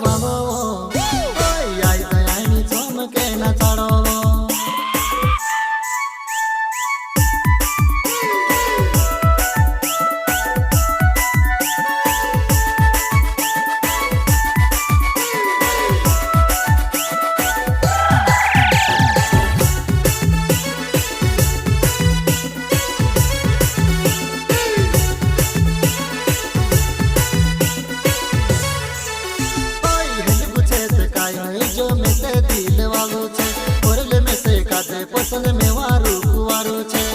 Vamos. છે પસંદ મેવારું કુવારું છે.